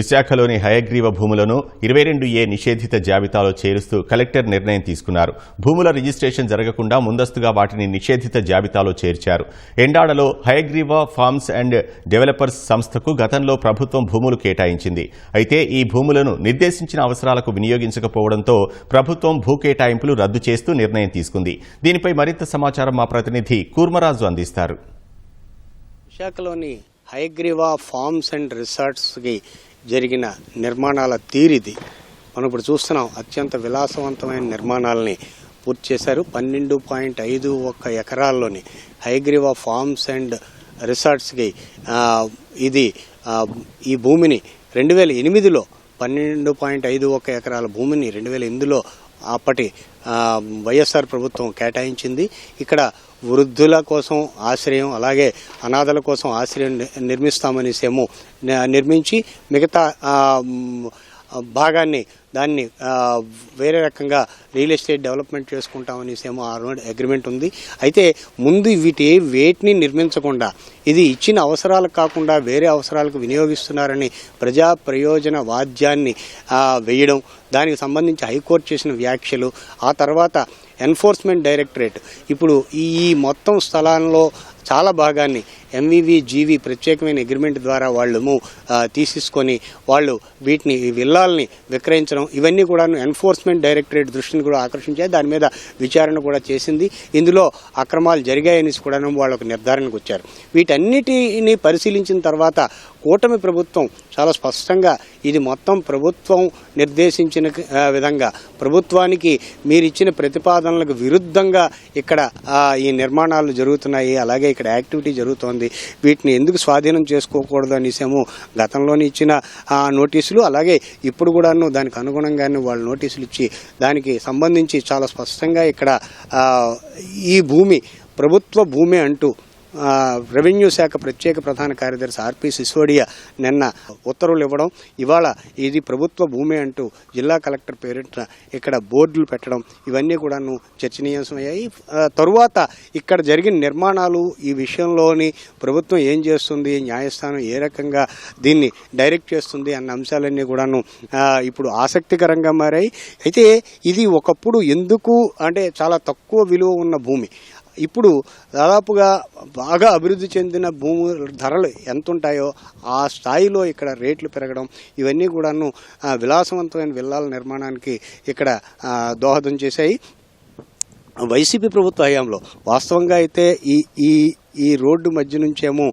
విశాఖలోని హయగ్రీవ భూములను ఇరవై రెండు ఏ నిషేధిత జాబితాలో చేరుస్తూ కలెక్టర్ నిర్ణయం తీసుకున్నారు. భూముల రిజిస్ట్రేషన్ జరగకుండా ముందస్తుగా వాటిని నిషేధిత జాబితాలో చేర్చారు. ఎండాడలో హయగ్రీవ ఫార్మ్స్ అండ్ డెవలపర్స్ సంస్థకు గతంలో ప్రభుత్వం భూములు కేటాయించింది. అయితే ఈ భూములను నిర్దేశించిన అవసరాలకు వినియోగించకపోవడంతో ప్రభుత్వం భూ కేటాయింపులు రద్దు చేస్తూ నిర్ణయం తీసుకుంది. దీనిపై మరింత సమాచారం మా ప్రతినిధి కూర్మరాజు అందిస్తారు. విశాఖలోని హైగ్రీవా ఫార్మ్స్ అండ్ రిసార్ట్స్కి జరిగిన నిర్మాణాల తీరిది. మనం ఇప్పుడు చూస్తున్నాం అత్యంత విలాసవంతమైన నిర్మాణాలని పూర్తి చేశారు. పన్నెండు పాయింట్ ఐదు ఒక్క ఎకరాల్లోని హైగ్రీవా ఫార్మ్స్ అండ్ రిసార్ట్స్కి ఇది ఈ భూమిని రెండు వేల ఎనిమిదిలో పన్నెండు పాయింట్ ఐదు ఒక ఎకరాల భూమిని రెండు వేల ఎనిమిదిలో అప్పటి వైఎస్ఆర్ ప్రభుత్వం కేటాయించింది. ఇక్కడ వృద్ధుల కోసం ఆశ్రయం అలాగే అనాథల కోసం ఆశ్రయం ని- నిర్మిస్తామనేసేమో నిర్మించి మిగతా భాగాన్ని దాన్ని వేరే రకంగా రియల్ ఎస్టేట్ డెవలప్మెంట్ చేసుకుంటామనేసేమో ఆ రోడ్ అగ్రిమెంట్ ఉంది. అయితే ముందు వీటి వేటిని నిర్మించకుండా ఇది ఇచ్చిన అవసరాలకు కాకుండా వేరే అవసరాలకు వినియోగిస్తున్నారని ప్రజా ప్రయోజన వాద్యాన్ని వేయడం దానికి సంబంధించి హైకోర్టు చేసిన వ్యాఖ్యలు ఆ తర్వాత ఎన్ఫోర్స్మెంట్ డైరెక్టరేట్. ఇప్పుడు ఈ ఈ మొత్తం స్థలాల్లో చాలా భాగాన్ని ఎంవివి జీవి ప్రత్యేకమైన అగ్రిమెంట్ ద్వారా వాళ్ళము తీసేసుకొని వాళ్ళు వీటిని ఈ విల్లాలని విక్రయించడం ఇవన్నీ కూడా ఎన్ఫోర్స్మెంట్ డైరెక్టరేట్ దృష్టిని కూడా ఆకర్షించాయి. దాని మీద విచారణ కూడా చేసింది. ఇందులో అక్రమాలు జరిగాయని కూడా వాళ్ళకు నిర్ధారణకు వచ్చారు. వీటన్నిటిని పరిశీలించిన తర్వాత కూటమి ప్రభుత్వం చాలా స్పష్టంగా ఇది మొత్తం ప్రభుత్వం నిర్దేశించిన విధంగా ప్రభుత్వానికి మీరు ఇచ్చిన ప్రతిపాదనలకు విరుద్ధంగా ఇక్కడ ఈ నిర్మాణాలు జరుగుతున్నాయి. అలాగే ఇక్కడ యాక్టివిటీ జరుగుతోంది. వీటిని ఎందుకు స్వాధీనం చేసుకోకూడదు అనేసేమో గతంలోని ఇచ్చిన ఆ, నోటీసులు అలాగే ఇప్పుడు కూడాను దానికి అనుగుణంగానే వాళ్ళు నోటీసులు ఇచ్చి దానికి సంబంధించి చాలా స్పష్టంగా ఇక్కడ ఈ భూమి ప్రభుత్వ భూమి అంటూ రెవెన్యూ శాఖ ప్రత్యేక ప్రధాన కార్యదర్శి ఆర్పి సిసోడియా నిన్న ఉత్తర్వులు ఇవ్వడం ఇవాళ ఇది ప్రభుత్వ భూమి అంటూ జిల్లా కలెక్టర్ పేరిట ఇక్కడ బోర్డులు పెట్టడం ఇవన్నీ కూడాను చర్చనీయాంశమయ్యాయి తరువాత ఇక్కడ జరిగిన నిర్మాణాలు ఈ విషయంలోని ప్రభుత్వం ఏం చేస్తుంది న్యాయస్థానం ఏ రకంగా దీన్ని డైరెక్ట్ చేస్తుంది అన్న అంశాలన్నీ కూడాను ఇప్పుడు ఆసక్తికరంగా మారాయి. అయితే ఇది ఒకప్పుడు ఎందుకు అంటే చాలా తక్కువ విలువ ఉన్న భూమి. ఇప్పుడు దాదాపుగా బాగా అభివృద్ధి చెందిన భూము ధరలు ఎంత ఉంటాయో ఆ స్థాయిలో ఇక్కడ రేట్లు పెరగడం ఇవన్నీ కూడాను విలాసవంతమైన విల్లాల నిర్మాణానికి ఇక్కడ దోహదం చేశాయి. వైసీపీ ప్రభుత్వ హయాంలో వాస్తవంగా అయితే ఈ ఈ ఈ రోడ్డు మధ్య నుంచేమో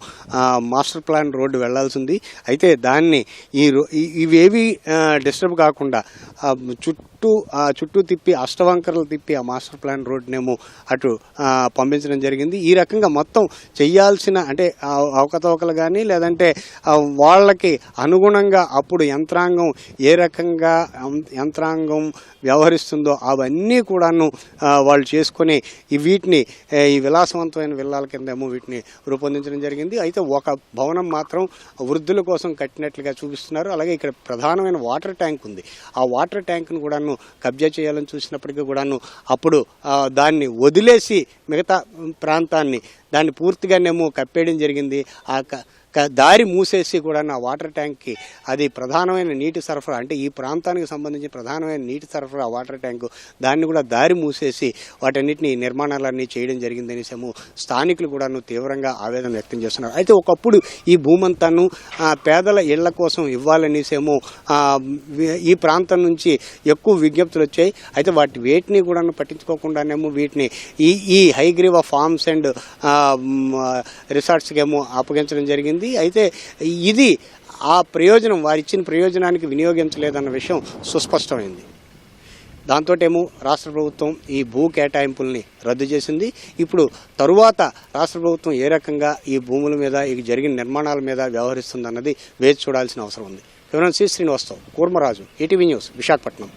మాస్టర్ ప్లాన్ రోడ్డు వెళ్ళాల్సింది. అయితే దాన్ని ఈ రో- ఈ- ఇవేవి డిస్టర్బ్ కాకుండా చుట్టూ చుట్టూ ఆ చుట్టూ తిప్పి అష్టవంకరలు తిప్పి ఆ మాస్టర్ ప్లాన్ రోడ్డునేమో అటు పంపించడం జరిగింది. ఈ రకంగా మొత్తం చేయాల్సిన అంటే అవకతవకలు కానీ లేదంటే వాళ్ళకి అనుగుణంగా అప్పుడు యంత్రాంగం ఏ రకంగా యంత్రాంగం వ్యవహరిస్తుందో అవన్నీ కూడాను వాళ్ళు చేసుకొని ఈ వీటిని ఈ విలాసవంతమైన విల్లాల కిందేమో వీటిని రూపొందించడం జరిగింది. అయితే ఒక భవనం మాత్రం వృద్ధుల కోసం కట్టినట్లుగా చూపిస్తున్నారు. అలాగే ఇక్కడ ప్రధానమైన వాటర్ ట్యాంక్ ఉంది. ఆ వాటర్ ట్యాంక్ను కూడాను కబ్జా చేయాలని చూసినప్పటికీ కూడాను అప్పుడు దాన్ని వదిలేసి మిగతా ప్రాంతాన్ని దాన్ని పూర్తిగానేమో కప్పేయడం జరిగింది. ఆ క- దారి మూసేసి కూడా నా వాటర్ ట్యాంక్కి అది ప్రధానమైన నీటి సరఫరా అంటే ఈ ప్రాంతానికి సంబంధించి ప్రధానమైన నీటి సరఫరా వాటర్ ట్యాంకు దాన్ని కూడా దారి మూసేసి వాటన్నిటిని నిర్మాణాలన్నీ చేయడం జరిగిందనేసేమో స్థానికులు కూడాను తీవ్రంగా ఆవేదన వ్యక్తం చేస్తున్నారు. అయితే ఒకప్పుడు ఈ భూమంతాను పేదల ఇళ్ళ కోసం ఇవ్వాలనేసేమో ఈ ప్రాంతం నుంచి ఎక్కువ విజ్ఞప్తులు వచ్చాయి. అయితే వాటి వేటిని కూడా పట్టించుకోకుండానేమో వీటిని ఈ ఈ హైగ్రీవ ఫార్మ్స్ అండ్ రిసార్ట్స్కి ఏమో అప్పగించడం జరిగింది. అయితే ఇది ఆ ప్రయోజనం వారిచ్చిన ప్రయోజనానికి వినియోగించలేదన్న విషయం సుస్పష్టమైంది. దాంతో ఏమో రాష్ట్ర ప్రభుత్వం ఈ భూ కేటాయింపుల్ని రద్దు చేసింది. ఇప్పుడు తరువాత రాష్ట్ర ప్రభుత్వం ఏ రకంగా ఈ భూముల మీద ఈ జరిగిన నిర్మాణాల మీద వ్యవహరిస్తుందన్నది వేచి చూడాల్సిన అవసరం ఉంది. వివరణ శ్రీ శ్రీనివాస్తవ్ కూర్మరాజు ఈటీవీ న్యూస్ విశాఖపట్నం.